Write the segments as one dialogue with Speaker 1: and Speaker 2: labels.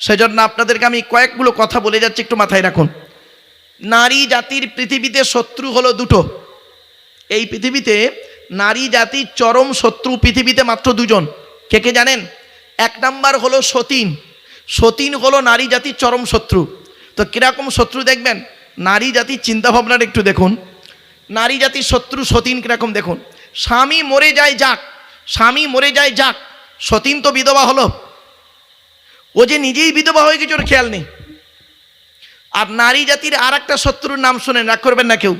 Speaker 1: সেজন্য আপনাদেরকে আমি কয়েকগুলো কথা বলে যাচ্ছি, একটু মাথায় রাখুন। নারী জাতির পৃথিবীতে শত্রু হলো দুটো। এই পৃথিবীতে নারী জাতির চরম শত্রু পৃথিবীতে মাত্র দুজন। কে কে জানেন? এক নাম্বার হলো সতীন। সতীন হলো নারী জাতির চরম শত্রু। তো কীরকম শত্রু দেখবেন? নারী জাতির চিন্তাভাবনাটা একটু দেখুন। নারী জাতির শত্রু সতীন কীরকম দেখুন? স্বামী মরে যায় যাক। স্বামী মরে যায় যাক। সতীন তো বিধবা হলো। ও যে নিজেই বিধবা হয়ে গেছে, ওর খেয়াল নেই। আর নারী জাতির আর একটা শত্রুর নাম শুনেন, রাগ করবেন না কেউ।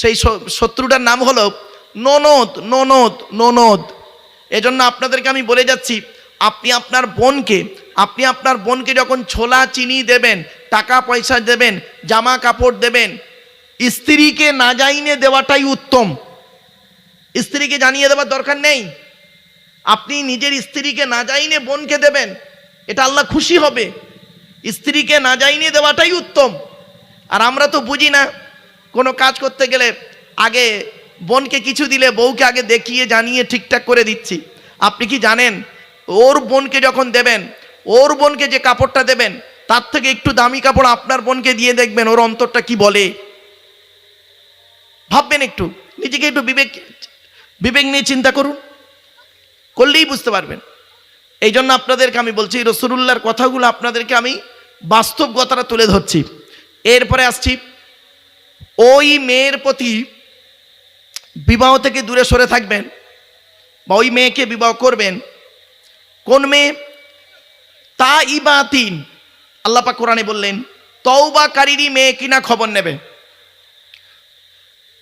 Speaker 1: সেই শত্রুটার নাম হলো ননদ ননদ ননদ। এজন্য আপনাদেরকে আমি বলে যাচ্ছি, আপনি আপনার বোনকে, আপনি আপনার বোনকে যখন ছোলা চিনি দেবেন, টাকা পয়সা দেবেন, জামা কাপড় দেবেন, স্ত্রীকে না জাইনে দেওয়াটাই উত্তম। স্ত্রীকে জানিয়ে দেওয়ার দরকার নেই। আপনি নিজের স্ত্রীকে না জাইনে বোনকে দেবেন এটা আল্লাহ খুশি হবে। স্ত্রীকে না জাইনে দেওয়াটাই উত্তম। আর আমরা তো বুঝি না, কোনো কাজ করতে গেলে আগে বোনকে কিছু দিলে বউকে আগে দেখিয়ে, জানিয়ে, ঠিকঠাক করে দিচ্ছি। আপনি কি জানেন, ওর বোনকে যখন দেবেন, ওর বোনকে যে কাপড়টা দেবেন, তার থেকে একটু দামি কাপড় আপনার বোনকে দিয়ে দেখবেন, ওর অন্তরটা কি বলে? ভাববেন একটু, নিজেকে একটু বিবেক বিবেক নিয়ে চিন্তা করুন। করলেই বুঝতে পারবেন। এই জন্য আপনাদেরকে আমি বলছি রসুল্লাহর কথাগুলো আপনাদেরকে আমি বাস্তব কথাটা তুলে ধরছি। এরপরে আসছি, ওই মেয়ের প্রতি বিবাহ থেকে দূরে সরে থাকবেন বা ওই মেয়েকে বিবাহ করবেন। কোন মেয়ে? তা ইবাতিন আল্লাপা কোরআনে বললেন তৌবাকারীরই মেয়ে কিনা খবর নেবে।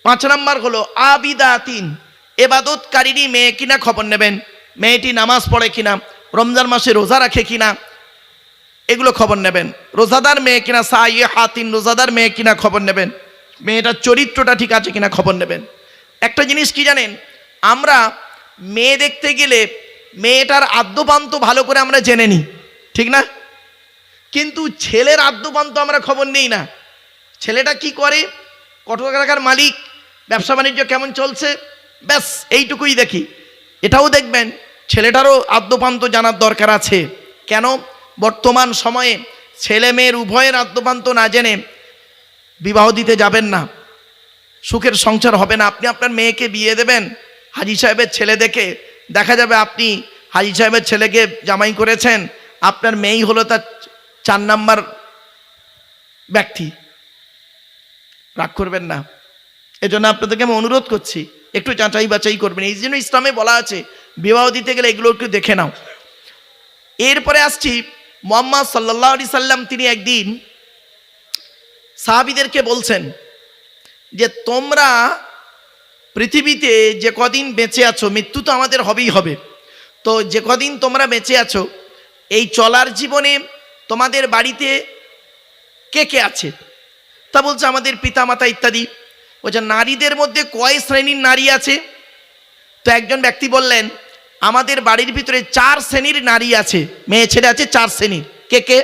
Speaker 1: পাঁচ নম্বর হলো, আবিদাতিন। এবাদতকারীরই মেয়ে কিনা খবর নেবেন। মেয়েটি নামাজ পড়ে কিনা রমজান মাসে রোজা রাখে কিনা? এগুলো খবর নেবেন। রোজাদার মেয়ে কিনা সাইয়ে হাতিন রোজাদার মেয়ে কিনা খবর নেবেন। মেয়েটার চরিত্রটা ঠিক আছে কিনা খবর নেবেন। একটা জিনিস কি জানেন? আমরা মেয়ে দেখতে গেলে মেয়েটার আদ্যপান্ত ভালো করে আমরা জেনে নিই, ঠিক না? কিন্তু ছেলের আদ্যপান্ত আমরা খবর নেই না। ছেলেটা কি করে? কত টাকার মালিক, ব্যবসা বাণিজ্য কেমন চলছে? ব্যাস, এইটুকুই দেখি। এটাও দেখবেন ছেলেটারও আদ্যপান্ত জানার দরকার আছে। কেন? বর্তমান সময়ে ছেলে মেয়ের উভয়ের আদ্যপান্ত না জেনে বিবাহ দিতে যাবেন না। সুখের সংসার হবে না। আপনি আপনার মেয়েকে বিয়ে দেবেন, হাজি সাহেবের ছেলে দেখে দেখা যাবে আপনি হাজি সাহেবের ছেলেকে জামাই করেছেন, আপনার মেয়েই হলো তার চার নাম্বার ব্যক্তি। রাগ করবেন না। এজন্য আপনাদেরকে আমি অনুরোধ করছি, একটু যাচাই বাছাই করবেন। এই জন্য ইসলামে বলা আছে বিবাহ দিতে গেলে এগুলো একটু দেখে নাও। এরপরে আসছি, মোহাম্মদ সাল্লাহ আলি সাল্লাম তিনি একদিন সাহাবিদেরকে বলছেন যে, তোমরা পৃথিবীতে যে কদিন বেঁচে আছো, মৃত্যু তো আমাদের হবেই হবে। তো যে কদিন তোমরা বেঁচে আছো, এই চলার জীবনে তোমাদের বাড়িতে কে কে আছে? তা বলছে আমাদের পিতামাতা ইত্যাদি। বলছে, নারীদের মধ্যে কয় শ্রেণির নারী আছে? তো একজন ব্যক্তি বললেন, আমাদের বাড়ির ভিতরে চার শ্রেণির নারী আছে, মেয়ে, ছেলে আছে, চার শ্রেণির কে কে?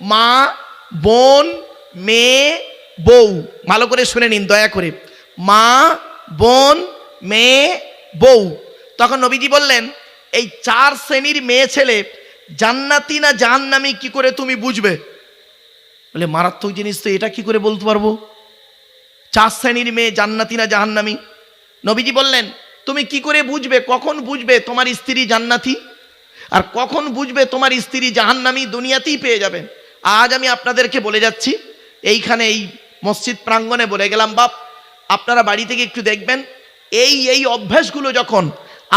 Speaker 1: মা, বোন, মেয়ে, বউ। ভালো করে শুনে নিন, দয়া করে। মা, বোন, মেয়ে, বউ। তখন নবীজি বললেন, এই চার শ্রেণির মেয়ে, ছেলে জান্নাতি না জাহান্নামি কি করে তুমি বুঝবে? বলে, মারাত্মক জিনিস তো, এটা কি করে বলতে পারব? চার শ্রেণির মেয়ে জান্নাতি না জাহান্নামি? নবীজি বললেন তুমি কি করে বুঝবে? কখন বুঝবে তোমার স্ত্রী জান্নাতি? আর কখন বুঝবে তোমার স্ত্রী জাহান্নামি দুনিয়াতেই পেয়ে যাবেন আজ আমি আপনাদেরকে বলে যাচ্ছি, এইখানে এই মসজিদ প্রাঙ্গণে বলে গেলাম, বাপ, আপনারা বাড়ি থেকে একটু দেখবেন, এই এই অভ্যাসগুলো যখন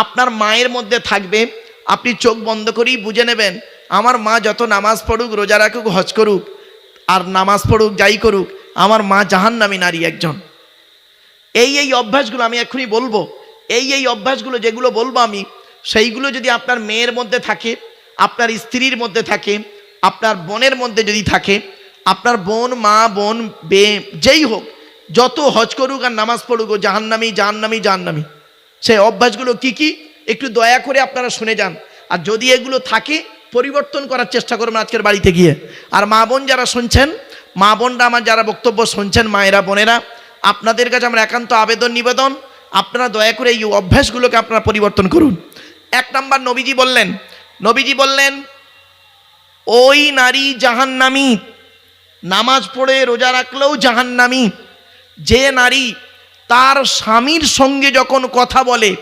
Speaker 1: আপনার মায়ের মধ্যে থাকবে, আপনি চোখ বন্ধ করেই বুঝে নেবেন, আমার মা যত নামাজ পড়ুক, রোজা রাখুক, হজ করুক, আর নামাজ পড়ুক, যাই করুক, আমার মা জাহান্নামী নারী একজন। এই এই অভ্যাসগুলো আমি এক্ষুনি বলব। এই এই অভ্যাসগুলো যেগুলো বলব আমি, সেইগুলো যদি আপনার মেয়ের মধ্যে থাকে, আপনার স্ত্রীর মধ্যে থাকে, আপনার বোনের মধ্যে যদি থাকে, আপনার বোন, মা, বোন, বে, যেই হোক, যত হজ করুক আর নামাজ পড়ুক, ও জাহান্নামি জাহান্নামি জাহান্নামি, সেই অভ্যাসগুলো কি কি? একটু দয়া করে আপনারা শুনে যান। আর যদি এগুলো থাকে, পরিবর্তন করার চেষ্টা করবেন আজকের বাড়িতে গিয়ে। আর মা, বোন যারা শুনছেন, মা, বোনরা আমার যারা বক্তব্য শুনছেন, মায়েরা, বোনেরা, আপনাদের কাছে আমার একান্ত আবেদন, নিবেদন। আপনারা দয়া করে এই অভ্যাসগুলোকে আপনারা পরিবর্তন করুন। এক নাম্বার নবীজি বললেন নবীজি বললেন, ওই নারী জাহান্নামী, নামাজ পড়ে রোজা রাখলেও জাহান্নামী। যে নারী তার স্বামীর সঙ্গে যখন কথা বলে,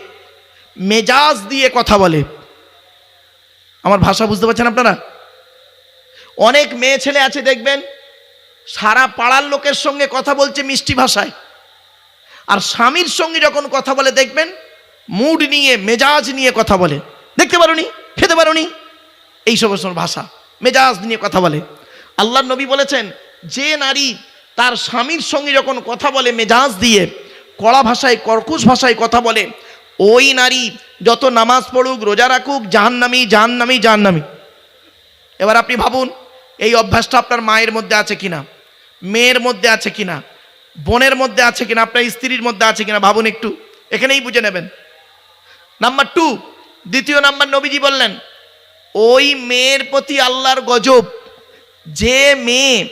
Speaker 1: মেজাজ দিয়ে কথা বলে। আমার ভাষা বুঝতে পারছেন আপনারা? অনেক মেয়ে ছেলে আছে দেখবেন, সারা পাড়ার লোকের সঙ্গে কথা বলছে মিষ্টি ভাষায়। আর স্বামীর সঙ্গে যখন কথা বলে, দেখবেন মুড নিয়ে, মেজাজ নিয়ে কথা বলে। দেখতে পারোনি? খেতে পারোনি? এই সমস্ত ভাষা, মেজাজ নিয়ে কথা বলে। আল্লাহ নবী বলেছেন, যে নারী তার স্বামীর সঙ্গে যখন কথা বলে, মেজাজ দিয়ে, কড়া ভাষায়, কর্কশ ভাষায় কথা বলে, ওই নারী যত নামাজ পড়ুক, রোজা রাখুক, জাহান্নামি জাহান্নামি জাহান্নামি। এবার আপনি ভাবুন, এই অভ্যাসটা আপনার মায়ের মধ্যে আছে কিনা? মেয়ের মধ্যে আছে কিনা? বোনের মধ্যে আছে কিনা, আপনার স্ত্রীর মধ্যে আছে কিনা, ভাবুন একটু। এখানেই বুঝে নেবেন। নাম্বার টু, দ্বিতীয় নাম্বার নবীজি বললেন, ওই মেয়ের প্রতি আল্লাহর গজব, যে মেয়ে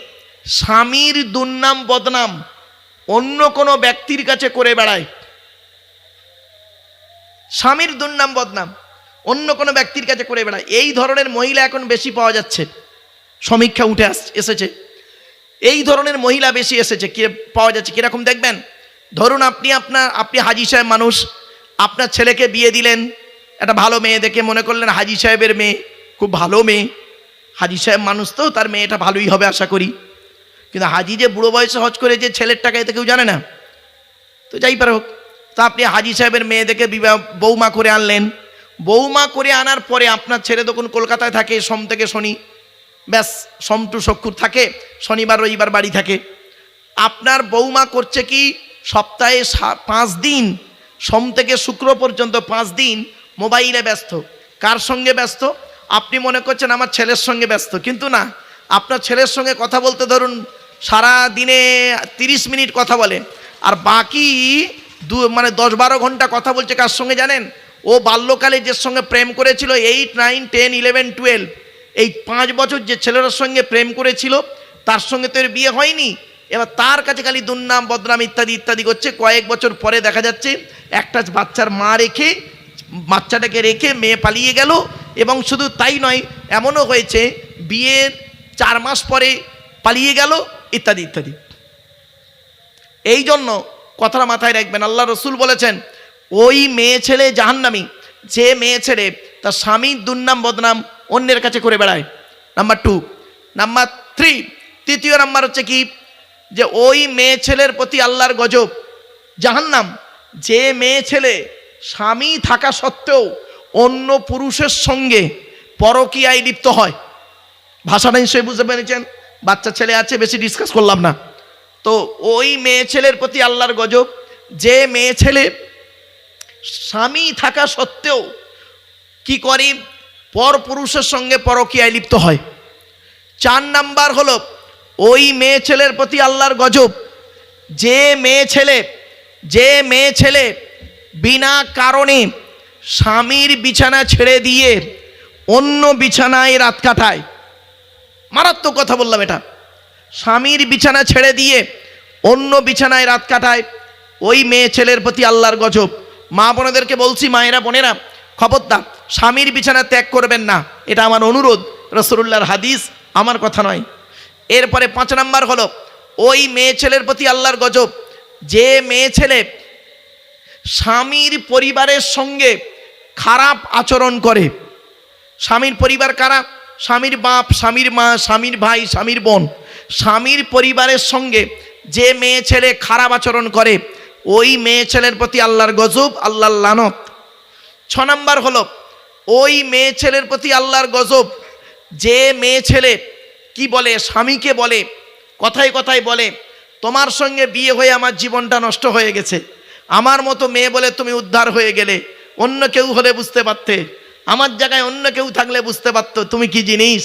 Speaker 1: স্বামীর দুর্নাম বদনাম অন্য কোনো ব্যক্তির কাছে করে বেড়ায়। স্বামীর দুর্নাম বদনাম অন্য কোনো ব্যক্তির কাছে করে বেড়ায়। এই ধরনের মহিলা এখন বেশি পাওয়া যাচ্ছে। সমীক্ষা উঠে আস, এসেছে। এই ধরনের মহিলা বেশি এসেছে, কি পাওয়া যাচ্ছে, কীরকম দেখবেন? ধরুন আপনি আপনার, আপনি হাজি সাহেব মানুষ, আপনার ছেলেকে বিয়ে দিলেন, একটা ভালো মেয়ে দেখে মনে করলেন হাজি সাহেবের মেয়ে, খুব ভালো মেয়ে। হাজি সাহেব মানুষ তো, তার মেয়েটা ভালোই হবে আশা করি। কিন্তু হাজি যে বুড়ো বয়সে হজ করে যে ছেলের টাকা এতে কেউ জানে না। তো যাই পারে হোক। তা আপনি হাজি সাহেবের মেয়ে দেখে বিবাহ বৌমা করে আনলেন। বৌমা করে আনার পরে আপনার ছেলে তখন কলকাতায় থাকে, সোম থেকে শনি। ব্যাস সোম টু শক্ষুর থাকে, শনিবার রবিবার বাড়ি থাকে। আপনার বৌমা করছে কি, সপ্তাহে পাঁচ দিন, সোম থেকে শুক্র পর্যন্ত পাঁচ দিন মোবাইলে ব্যস্ত। কার সঙ্গে ব্যস্ত? আপনি মনে করছেন আমার ছেলের সঙ্গে ব্যস্ত, কিন্তু না। আপনার ছেলের সঙ্গে কথা বলতে ধরুন, সারা দিনে তিরিশ মিনিট কথা বলে, আর বাকি দু মানে দশ বারো ঘণ্টা কথা বলছে কার সঙ্গে জানেন? ও বাল্যকালে যে সঙ্গে প্রেম করেছিল eight nine ten eleven twelve এই পাঁচ বছর যে ছেলেটার সঙ্গে প্রেম করেছিল, তার সঙ্গে তো এর বিয়ে হয়নি। এবার তার কাছে খালি দুর্নাম, বদনাম ইত্যাদি ইত্যাদি করছে। কয়েক বছর পরে দেখা যাচ্ছে, একটা বাচ্চার মা রেখে, বাচ্চাটাকে রেখে মেয়ে পালিয়ে গেল। এবং শুধু তাই নয়, এমনও হয়েছে বিয়ের চার মাস পরে পালিয়ে গেল, ইত্যাদি ইত্যাদি। এই জন্য কথাটা মাথায় রাখবেন, আল্লাহ রসুল বলেছেন, ওই মেয়ে ছেলে জাহান্নামি, যে মেয়ে ছেলে, তার স্বামীর দুর্নাম, বদনাম অন্যের কাছে করে বেড়ায়। নাম্বার টু নাম্বার থ্রি তৃতীয় নাম্বার হচ্ছে কি? যে ওই মেয়ে ছেলের প্রতি আল্লাহর গজব। জাহান্নাম। যে মেয়ে ছেলে স্বামী থাকা সত্ত্বেও অন্য পুরুষের সঙ্গে পরকীয়ায় লিপ্ত হয়। ভাষাটা নিশ্চয়ই বুঝতে পেরেছেন? বাচ্চা ছেলে আছে, বেশি ডিসকাস করলাম না। তো ওই মেয়ে ছেলের প্রতি আল্লাহর গজব। যে মেয়ে ছেলে স্বামী থাকা সত্ত্বেও কি করে? পর পুরুষের সঙ্গে পরকীয়ায় লিপ্ত হয়। চার নাম্বার হলো, ওই মেয়ে ছেলের প্রতি আল্লাহর গজব। যে মেয়ে ছেলে, যে মেয়ে ছেলে বিনা কারণে স্বামীর বিছানা ছেড়ে দিয়ে অন্য বিছানায় রাত কাটায়। মারাত্মক কথা বললাম এটা। স্বামীর বিছানা ছেড়ে দিয়ে অন্য বিছানায় রাত কাটায়। ওই মেয়ে ছেলের প্রতি আল্লাহর গজব। মা বোনেদেরকে বলছি, মায়েরা, বোনেরা খবরদার, স্বামীর বিছানা ত্যাগ করবেন না। এটা আমার অনুরোধ রসুল্লাহর হাদিস আমার কথা নয়। এরপরে পাঁচ নাম্বার হলো, ওই মেয়ে ছেলের প্রতি আল্লাহর গজব। যে মেয়ে ছেলে স্বামীর পরিবারের সঙ্গে খারাপ আচরণ করে, স্বামীর পরিবার কারা? স্বামীর বাপ, স্বামীর মা, স্বামীর ভাই, স্বামীর বোন। স্বামীর পরিবারের সঙ্গে যে মেয়ে ছেলে খারাপ আচরণ করে, ওই মেয়ে ছেলের প্রতি আল্লাহর গজব, আল্লাহর লানত। ছ নাম্বার হলো, ওই মেয়ে ছেলের প্রতি আল্লাহর গজব। যে মেয়ে ছেলে কি বলে, স্বামীকে বলে, কথায় কথায় বলে, তোমার সঙ্গে বিয়ে হয়ে আমার জীবনটা নষ্ট হয়ে গেছে। আমার মতো মেয়ে বলে তুমি উদ্ধার হয়ে গেলে, অন্য কেউ হলে বুঝতে পারতে। আমার জায়গায় অন্য কেউ থাকলে বুঝতে পারতো, তুমি কি জিনিস?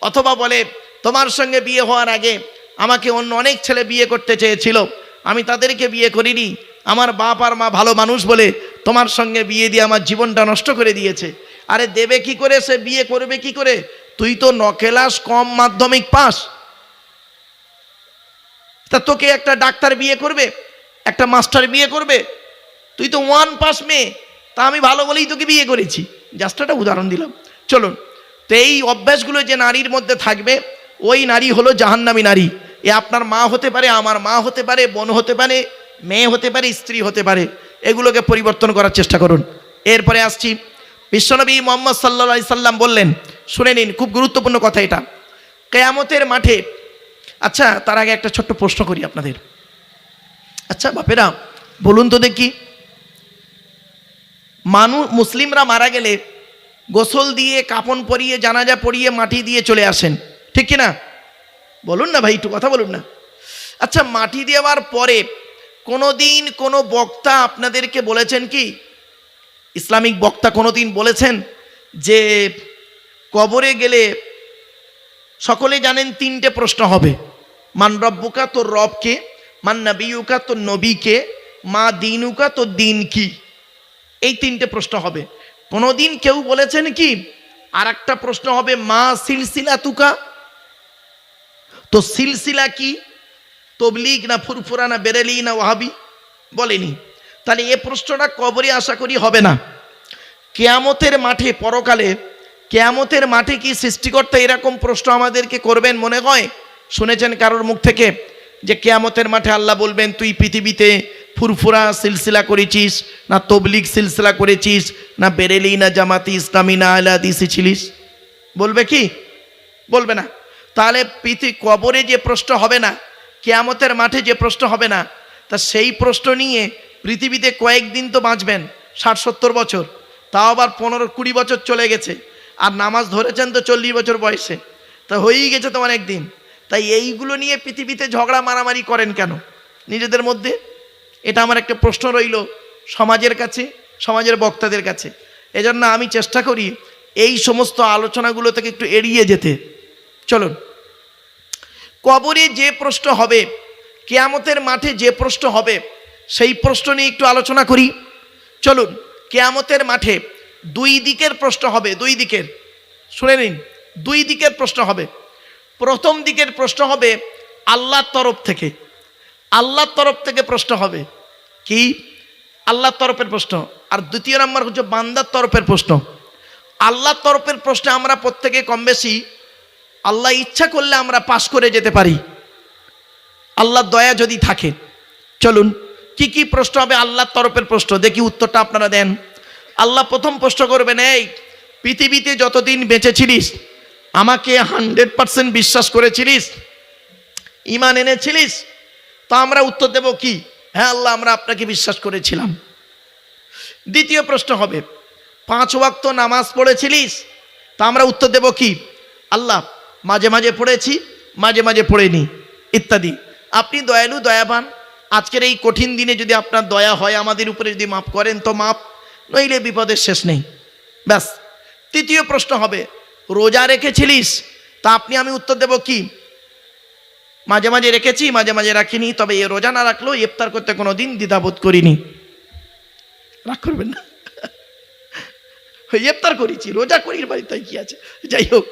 Speaker 1: অথবা বলে, তোমার সঙ্গে বিয়ে হওয়ার আগে আমাকে অন্য অনেক ছেলে বিয়ে করতে চেয়েছিল। আমি তাদেরকে বিয়ে করিনি। আমার বাপ আর মা ভালো মানুষ বলে তোমার সঙ্গে বিয়ে দিয়ে আমার জীবনটা নষ্ট করে দিয়েছে। আরে দেবে কি করে? সে বিয়ে করবে কি করে? তুই তো নকেলাস কম মাধ্যমিক পাস। তা তোকে একটা ডাক্তার বিয়ে করবে, একটা মাস্টার বিয়ে করবে। তুই তো ওয়ান পাস মেয়ে, তা আমি ভালো বলেই তোকে বিয়ে করেছি। জাস্ট একটা উদাহরণ দিলাম। চলুন, তো এই অভ্যাসগুলো যে নারীর মধ্যে থাকবে, ওই নারী হলো জাহান্নামী নারী। এ আপনার মা হতে পারে, আমার মা হতে পারে, বোন হতে পারে মেয়ে হতে পারে, স্ত্রী হতে পারে, এগুলোকে পরিবর্তন করার চেষ্টা করুন। এরপরে আসছি, বিশ্বনবী মোহাম্মদ সাল্লা সাল্লাম বললেন, শুনে নিন, খুব গুরুত্বপূর্ণ কথা এটা। কেয়ামতের মাঠে আচ্ছা তার আগে একটা ছোট্ট প্রশ্ন করি আপনাদের। আচ্ছা বাপেরা, বলুন তো দেখি মানুষ মুসলিমরা মারা গেলে গোসল দিয়ে, কাপন পরিয়ে, জানাজা পরিয়ে মাটি দিয়ে চলে আসেন, ঠিক কি না? বলুন না ভাই, একটু কথা বলুন না। আচ্ছা মাটি দেওয়ার পরে কোনো দিন কোনো বক্তা আপনাদেরকে বলেছেন কি? ইসলামিক বক্তা কোনো দিন বলেছেন যে কবরে গেলে সকলে জানেন তিনটে প্রশ্ন হবে। মান রব্বুকা তোর রবকে, মান নবীউকা তোর নবীকে, মা দিনুকা তোর দিন কি এই তিনটে প্রশ্ন হবে। কোনোদিন কেউ বলেছেন কি? আর একটা প্রশ্ন হবে, মা সিলসিলা তুকা তো সিলসিলা কি? তবলিগ না ফুরফুরা না বেরেলি না ওহাবি বলেনি। তাহলে এ প্রশ্নটা কবরে আশা করি হবে না। কেয়ামতের মাঠে, পরকালে কেয়ামতের মাঠে কি সৃষ্টিকর্তা এরকম প্রশ্ন আমাদেরকে করবেন মনে হয়? শুনেছেন কারোর মুখ থেকে? যে কেয়ামতের মাঠে আল্লাহ বলবেন, তুই পৃথিবীতে ফুরফুরা সিলসিলা করেছিস, না তবলিগ সিলসিলা করেছিস, না বেরেলি, না জামাতি ইসলামী, না ছিলিস? বলবে কি? বলবে না। তাহলে পৃথিবী কবরে যে প্রশ্ন হবে না কেয়ামতের মাঠে যে প্রশ্ন হবে না, তা সেই প্রশ্ন নিয়ে পৃথিবীতে কয়েকদিন তো বাঁচবেন, ষাট সত্তর বছর, তাও আবার পনেরো কুড়ি বছর চলে গেছে, আর নামাজ ধরেছেন তো চল্লিশ বছর বয়সে, তা হয়েই গেছে তো অনেক দিন তাই এইগুলো নিয়ে পৃথিবীতে ঝগড়া মারামারি করেন কেন? নিজেদের মধ্যে? এটা আমার একটা প্রশ্ন রইল সমাজের কাছে, সমাজের বক্তাদের কাছে। এজন্য আমি চেষ্টা করি এই সমস্ত আলোচনাগুলো থেকে একটু এড়িয়ে যেতে। চলুন। কবরে যে প্রশ্ন হবে, কেয়ামতের মাঠে যে প্রশ্ন হবে, সেই প্রশ্ন নিয়ে একটু আলোচনা করি। চলুন, কেয়ামতের মাঠে দুই দিকের প্রশ্ন হবে, দুই দিকের। শুনে নিন, দুই দিকের প্রশ্ন হবে। প্রথম দিকের প্রশ্ন হবে আল্লাহর তরফ থেকে। আল্লাহর তরফ থেকে প্রশ্ন হবে কি? আল্লাহর তরফের প্রশ্ন। আর দ্বিতীয় নম্বর হচ্ছে বান্দার তরফের প্রশ্ন। আল্লাহর তরফের প্রশ্নে আমরা প্রত্যেকে কম বেশি আল্লাহ ইচ্ছা করলে আমরা পাশ করে যেতে পারি। আল্লাহর দয়া যদি থাকে, চলুন, কি কি প্রশ্ন হবে আল্লাহর তরফের প্রশ্ন? দেখি উত্তরটা আপনারা দেন। আল্লাহ প্রথম প্রশ্ন করবেন, এই, পৃথিবীতে যতদিন বেঁচেছিলিস, আমাকে হান্ড্রেড পার্সেন্ট বিশ্বাস করেছিলিস? ইমান এনেছিলিস? তা আমরা উত্তর দেব কি? হ্যাঁ আল্লাহ, আমরা আপনাকে বিশ্বাস করেছিলাম। দ্বিতীয় প্রশ্ন হবে, পাঁচ ওয়াক্ত নামাজ পড়েছিলিস? তা আমরা উত্তর দেব কি? আল্লাহ মাঝে মাঝে পড়েছি, মাঝে মাঝে পড়েনি, ইত্যাদি। আপনি দয়ালু, দয়াবান, আজকের এই কঠিন দিনে যদি আপনার দয়া হয় আমাদের উপরে যদি মাফ করেন, তো মাফ নইলে বিপদের শেষ নেই। ব্যাস, তৃতীয় প্রশ্ন হবে, রোজা রেখেছিলিস? তা আপনি, আমি উত্তর দেব কি? মাঝে মাঝে রেখেছি, মাঝে মাঝে রাখিনি, তবে এ রোজা না রাখলেও ইফতার করতে কোনো দিন দ্বিধাবোধ করিনি। রাগ করবেন না? ইফতার করেছি, রোজা করি বাড়ি তাই কি আছে? যাই হোক।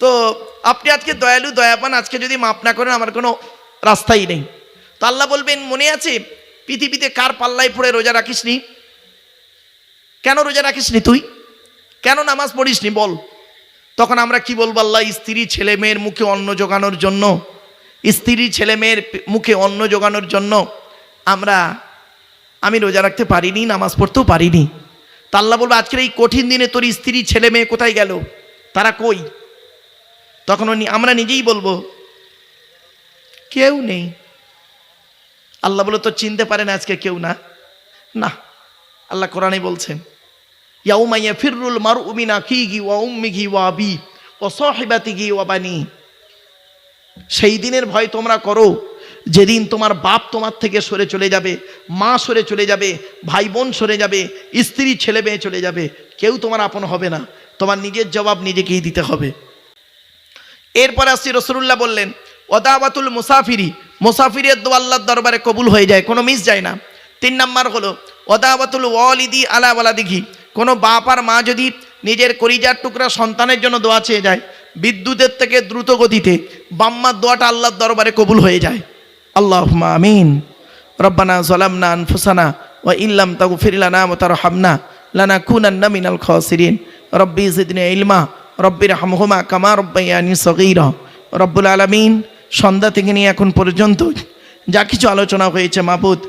Speaker 1: তো আপনি আজকে দয়ালু দয়াপান আজকে যদি মাপ না করেন, আমার কোনো রাস্তাই নেই। তো আল্লাহ বলবেন, মনে আছে পৃথিবীতে কার পাল্লায় পড়ে রোজা রাখিসনি কেন রোজা রাখিসনি তুই? কেন নামাজ পড়িসনি বল। তখন আমরা কি বলব আল্লাহ? স্ত্রী ছেলে মেয়ের মুখে অন্ন জোগানোর জন্য, স্ত্রী ছেলে মেয়ের মুখে অন্ন জোগানোর জন্য আমরা, আমি রোজা রাখতে পারিনি, নামাজ পড়তেও পারিনি। তা আল্লাহ বলব, আজকের এই কঠিন দিনে তোর স্ত্রী ছেলে মেয়ে কোথায় গেল? তারা কই? তখন আমরা নিজেই বলব। কেউ নেই। আল্লাহ বলে তো চিনতে পারেন আজকে কেউ না? না। আল্লাহ কোরআনে বলছেন ইয়াউমাইয়া ফিররুল মার উমিনা কি গি ওয়া উম্মি ঘি ওয়া বি ও সহিবাতি ঘি ওয়া বানি। সেই দিনের ভয় তোমরা করো, যেদিন তোমার বাপ তোমার থেকে সরে চলে যাবে, মা সরে চলে যাবে ভাই বোন সরে যাবে, স্ত্রী ছেলে মেয়ে চলে যাবে, কেউ তোমার আপন হবে না। তোমার নিজের জবাব নিজেকেই দিতে হবে। এরপরে আসছি রসুল্লাহ বললেন ওদাবাতুল মুসাফিরি। মুসাফিরের দো আল্লাহর দরবারে কবুল হয়ে যায়, কোনো মিস যায় না। তিন নাম্বার হলো ওদাবাতুল ওয়ালিদি আলা ওয়ালা দিঘি কোনো বাপ আর মা যদি নিজের করিজার টুকরা সন্তানের জন্য দোয়া চেয়ে যায়, বিদ্যুতের থেকে দ্রুত গতিতে বাম্মার দোয়াটা আল্লাহর দরবারে কবুল হয়ে যায়। আল্লাহ আমিন। রব্বানা জলামনা আনফুসানা ও ইল্লাম তাগু ফিরিলানা মতার হামনা লানা কুনান্না মিনাল খসিরিন। রব্বি জিদনে ইলমা রব্বির হামহুমা কামা রব্বাইয়ানি সগীর। রব্বুল আলমিন সন্ধ্যা থেকে নিয়ে এখন পর্যন্ত যা কিছু আলোচনা হয়েছে মাবুদ,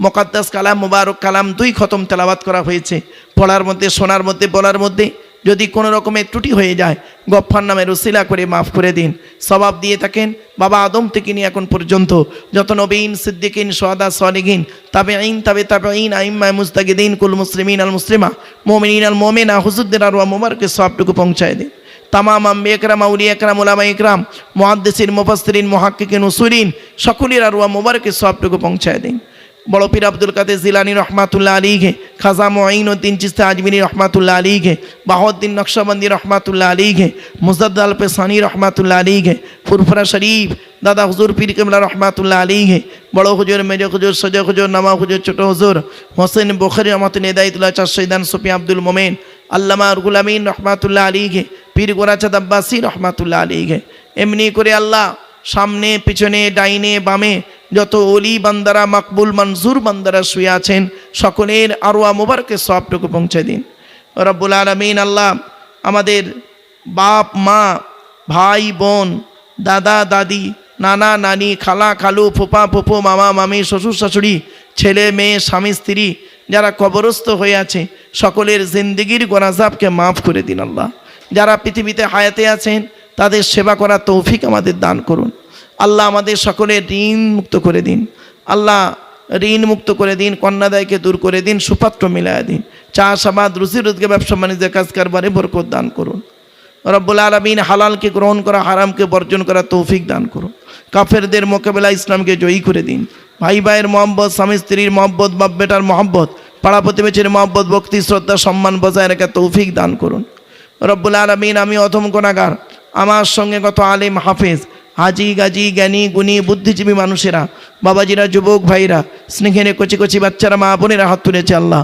Speaker 1: মোকাদ্দাস কালাম, মুবারক কালাম দুই খতম তেলাবাত করা হয়েছে। পড়ার মধ্যে, শোনার মধ্যে, বলার মধ্যে যদি কোনো রকমের ত্রুটি হয়ে যায়, গফফার নামে রসিলা করে মাফ করে দিন। সবাব দিয়ে থাকেন, বাবা আদম থেকে নিয়ে এখন পর্যন্ত। যত নবীন, সিদ্দিকিন সোয়াদা সলিগিন তাবে আইন তাবে তাবে আইন আইম্মায় মুস্তাকিদিন কুল মুসলিমিন, আল মুসলিমা মোমিন আল মোমেনা, হুজুদ্দিন আর মোমারকে সবটুকু পৌঁছায় দিন। তামাম আম্বি একরাম আউলি একরাম ওলামা ইকরাম মহাদ্দেসিন মুফাসরিন মহাক্কিকিন, উসুলিন, সকলের আর মোবারকে সবটুকু পৌঁছায় দিন। বড় পীর আব্দুল কাদের জিলানি রহমাতুল্লাহ আলীকে খাজা মঈনুদ্দিন চিস্তা আজমিনী রহমাতুল্লাহ আলীকে বাহদ্দিন নকশাবন্দি রহমাতুল্লাহ আলীকে মুজাদ্দ আল পেসানি রহমাতুল্লাহ আলীকে ফুরফুরা শরীফ, দাদা হুজুর পীর কেমলা রহমাতুল্লাহ আলীকে বড় হুজুর, মেজ হুজুর, সজ হুজুর নামা হুজুর, ছোট হুজুর, হোসেন বখরি রহমত চার সৈদান সফি আব্দুল মোমেন, আল্লামা রুগুল আমিন রহমাতুল্লাহ আলীকে পীর গোরাচাঁদ আব্বাসী রহমাতুল্লাহ আলীকে এমনি করে আল্লাহ সামনে, পিছনে, ডাইনে, বামে যত অলি বান্দারা, মাকবুল মনজুর বান্দারা শুয়ে আছেন, সকলের আরোয়া মোবারকে সবটুকু পৌঁছে দিন। রব্বুল আলমিন আল্লাহ আমাদের বাপ, মা, ভাই, বোন, দাদা, দাদি, নানা, নানি, খালা, খালু, ফুপা, ফুপু, মামা, মামি, শ্বশুর, শাশুড়ি, ছেলে, মেয়ে, স্বামী, স্ত্রী, যারা কবরস্থ হয়ে আছে, সকলের জিন্দিগির গোনাজাবকে মাফ করে দিন আল্লাহ। যারা পৃথিবীতে হায়াতে আছেন, তাদের সেবা করা তৌফিক আমাদের দান করুন। আল্লাহ আমাদের সকলের ঋণ মুক্ত করে দিন। আল্লাহ ঋণ মুক্ত করে দিন, কন্যাদায়কে দূর করে দিন, সুপাত্র মিলায় দিন। চাষাবাদ, রুজি রোজগার, ব্যবসা বাণিজ্যের কাজ কারবারে বরকত দান করুন। রব্বুল আলমিন হালালকে গ্রহণ করা, হারামকে বর্জন করা তৌফিক দান করুন। কাফেরদের মোকাবেলা ইসলামকে জয়ী করে দিন। ভাই ভাইয়ের মহব্বত, স্বামী স্ত্রীর মহব্বত, বাপ বেটার মহব্বত, পাড়া প্রতিবেশীর মহব্বত, ভক্তি, শ্রদ্ধা, সম্মান বজায় রেখে তৌফিক দান করুন। রব্বুল আলমিন, আমি অথম গুণাগার আমার সঙ্গে কত আলিম হাফেজ হাজি, গাজি, জ্ঞানী, গুণী, বুদ্ধিজীবী মানুষেরা, বাবাজিরা, যুবক ভাইরা, স্নেহের কচি কচি বাচ্চারা, মা বোনেরা হাত তুলেছে আল্লাহ।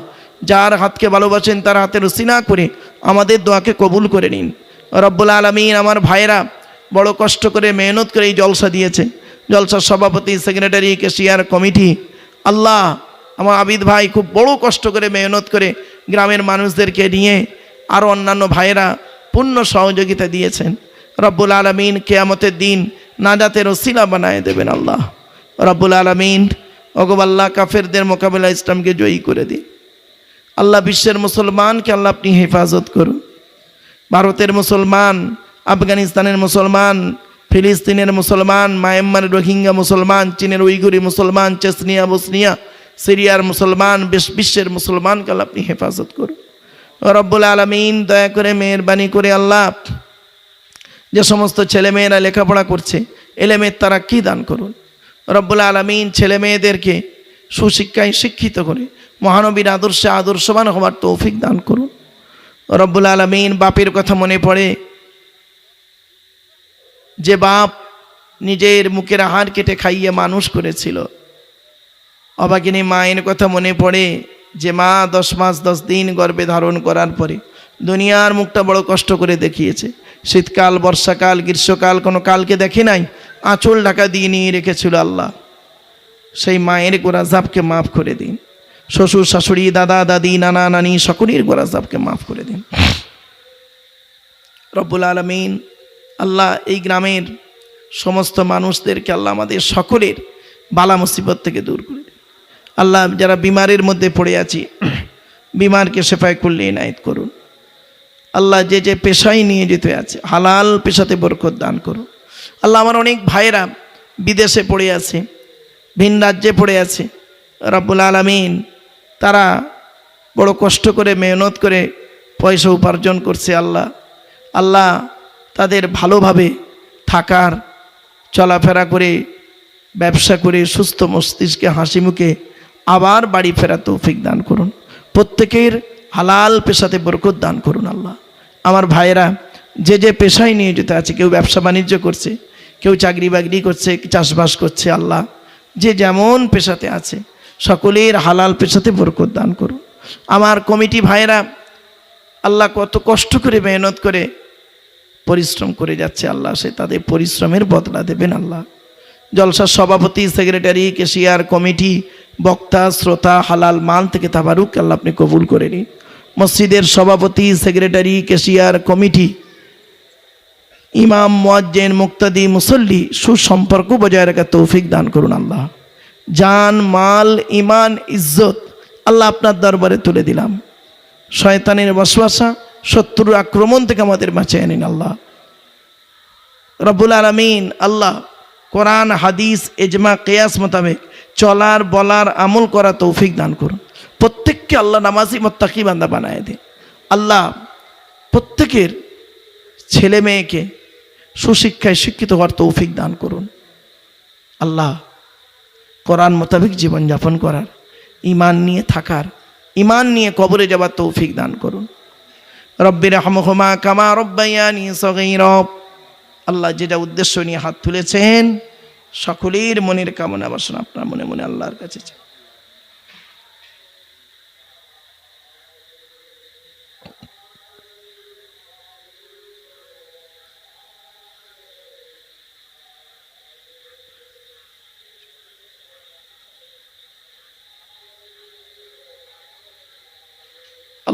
Speaker 1: যার হাতকে ভালোবাসেন, তার হাতের রসিনা করে আমাদের দোয়াকে কবুল করে নিন। রব্বুল আলমিন আমার ভাইরা বড় কষ্ট করে মেহনত করে এই জলসা দিয়েছে। জলসার সভাপতি, সেক্রেটারি, কেশিয়ার কমিটি, আল্লাহ আমার আবিদ ভাই খুব বড় কষ্ট করে মেহনত করে গ্রামের মানুষদেরকে নিয়ে আরও অন্যান্য ভাইয়েরা পূর্ণ সহযোগিতা দিয়েছেন। রব্বুল আলমিন কেয়ামতের দিন নাজাতের ওসিলা বানায় দেবেন আল্লাহ। রব্বুল আলমিন অগবাল্লাহ কাফেরদের মোকাবেলা ইসলামকে জয়ী করে দিন। আল্লাহ বিশ্বের মুসলমানকে আল্লাহ আপনি হেফাজত করুন। ভারতের মুসলমান, আফগানিস্তানের মুসলমান, ফিলিস্তিনের মুসলমান মায়ানমারের রোহিঙ্গা মুসলমান, চীনের উইগুরি মুসলমান, চেসনিয়া, বসনিয়া, সিরিয়ার মুসলমান, বেশ বিশ্বের মুসলমানকে আল্লাহ আপনি হেফাজত করুন। রব্বুল আলমিন, দয়া করে মেহরবানি করে আল্লাহ যে সমস্ত ছেলেমেয়েরা লেখাপড়া করছে এলেমেয়ের তারা কী দান করুন? রব্বুল আলমিন ছেলে মেয়েদেরকে সুশিক্ষায় শিক্ষিত করে, মহানবীর আদর্শে আদর্শবান হওয়ার তৌফিক দান করুন। রব্বুল আলমিন বাপের কথা মনে পড়ে, যে বাপ নিজের মুখের আহার কেটে খাইয়ে মানুষ করেছিল। অবাকিনী মায়ের কথা মনে পড়ে, যে মা দশ মাস দশ দিন গর্ভে ধারণ করার পরে দুনিয়ার মুখটা বড় কষ্ট করে দেখিয়েছে। শীতকাল, বর্ষাকাল, গ্রীষ্মকাল কোনো কালকে দেখে নাই। আঁচল ঢাকা দিয়ে নিয়ে রেখেছিল আল্লাহ। সেই মায়ের গোরাজাবকে মাফ করে দিন। শ্বশুর, শাশুড়ি, দাদা, দাদি, নানা, নানি সকলের গোরাজাবকে মাফ করে দিন। রব্বুল আলমিন আল্লাহ এই গ্রামের সমস্ত মানুষদেরকে আল্লাহ আমাদের সকলের বালা মুসিবত থেকে দূর করে দিন। আল্লাহ যারা বিমারের মধ্যে পড়ে আছি, বিমারকে সেফায় করলে এনায়ত করুন। আল্লাহ যে যে পেশায় নিয়ে যেতে আছে, হালাল পেশাতে বরকত দান করুন আল্লাহ আমার অনেক ভাইয়েরা বিদেশে পড়ে আছে, ভিন রাজ্যে পড়ে আছে, রাব্বুল আলমিন তারা বড় কষ্ট করে, মেহনত করে পয়সা উপার্জন করছে আল্লাহ। আল্লাহ তাদের ভালোভাবে থাকার, চলাফেরা করে, ব্যবসা করে, সুস্থ মস্তিষ্কে হাসি মুখে আবার বাড়ি ফেরা তৌফিক দান করুন। প্রত্যেকের হালাল পেশাতে বরকত দান করুন আল্লাহ। আমার ভাইয়েরা, যে যে পেশায় নিয়োজিত আছে, কেউ ব্যবসা বাণিজ্য করছে, কেউ চাকরি বাকরি করছে, চাষবাস করছে আল্লাহ, যে যেমন পেশাতে আছে, সকলের হালাল পেশাতে বরকত দান করুন। আমার কমিটি ভাইয়েরা, আল্লাহ কত কষ্ট করে, মেহনত করে পরিশ্রম করে যাচ্ছে আল্লাহ, সে তাদের পরিশ্রমের বদলা দেবেন আল্লাহ। জলসার সভাপতি, সেক্রেটারি, কেশিয়ার কমিটি, বক্তা, শ্রোতা, হালাল মাল থেকে তাবারুক আল্লাহ আপনি কবুল করে নিন। মসজিদের সভাপতি, সেক্রেটারি, কেশিয়ার কমিটি, ইমাম, মুয়াজ্জেন, মুক্তাদি, মুসল্লি, সুসম্পর্ক বজায় রাখার তৌফিক দান করুন আল্লাহ। জান, মাল, ইমান, ইজ্জত আল্লাহ আপনার দরবারে তুলে দিলাম। শয়তানের বসবাসা শত্রুর আক্রমণ থেকে আমাদের বাঁচিয়ে নিন আল্লাহ। রব্বুল আলমিন আল্লাহ কোরআন, হাদিস এজমা কেয়াস মোতাবেক চলার, বলার, আমল করা তৌফিক দান করুন। প্রত্যেককে আল্লাহ নামাজি মোত্তাকি বান্দা বানায় দে আল্লাহ প্রত্যেকের ছেলে মেয়েকে সুশিক্ষায় শিক্ষিত হওয়ার তৌফিক দান করুন। আল্লাহ কোরআন মোতাবেক জীবনযাপন করার ইমান নিয়ে থাকার ইমান নিয়ে কবরে যাবার তৌফিক দান করুন। রব্বির রহমহমা কামা রব্বাইয়ানি সগৈর। আল্লাহ যেটা উদ্দেশ্য নিয়ে হাত তুলেছেন, সকলের মনের কামনা বাসনা আপনার মনে মনে আল্লাহর কাছে চাই।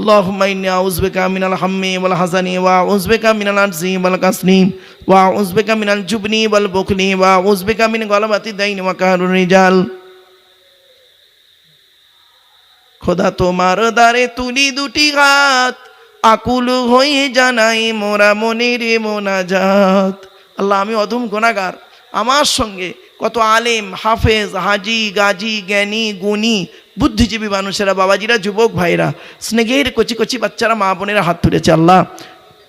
Speaker 1: اللهم إني أعوذ بك من الهم والحزن وأعوذ بك من العجز والكسل وأعوذ بك من الجبن والبخل وأعوذ بك من غلبة الدين وقهر الرجال খোদা তোমার দ্বারে তুলি দুটি হাত আকুল হয়ে জানাই মোরা মনের মোনাজাত আল্লাহ আমি অধম গুণাগার আমার সঙ্গে কত আলেম হাফেজ হাজি গাজী জ্ঞানী গুণী বুদ্ধিজীবী মানুষেরা বাবাজিরা যুবক ভাইরা স্নেহের কচি কচি বাচ্চারা মা বোনেরা হাত তুলেছে আল্লাহ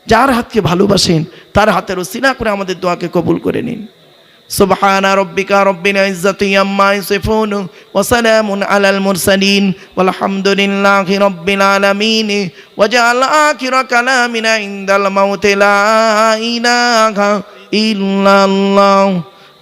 Speaker 1: যার হাতকে ভালোবাসেন তার হাতের ওসিলা করে আমাদের দোয়াকে কবুল করে নিন سبحان ربك رب العزة عما يصفون وسلام على المرسلين والحمد لله رب العالمين وجعل آخر كلامنا عند الموت لا إله إلا الله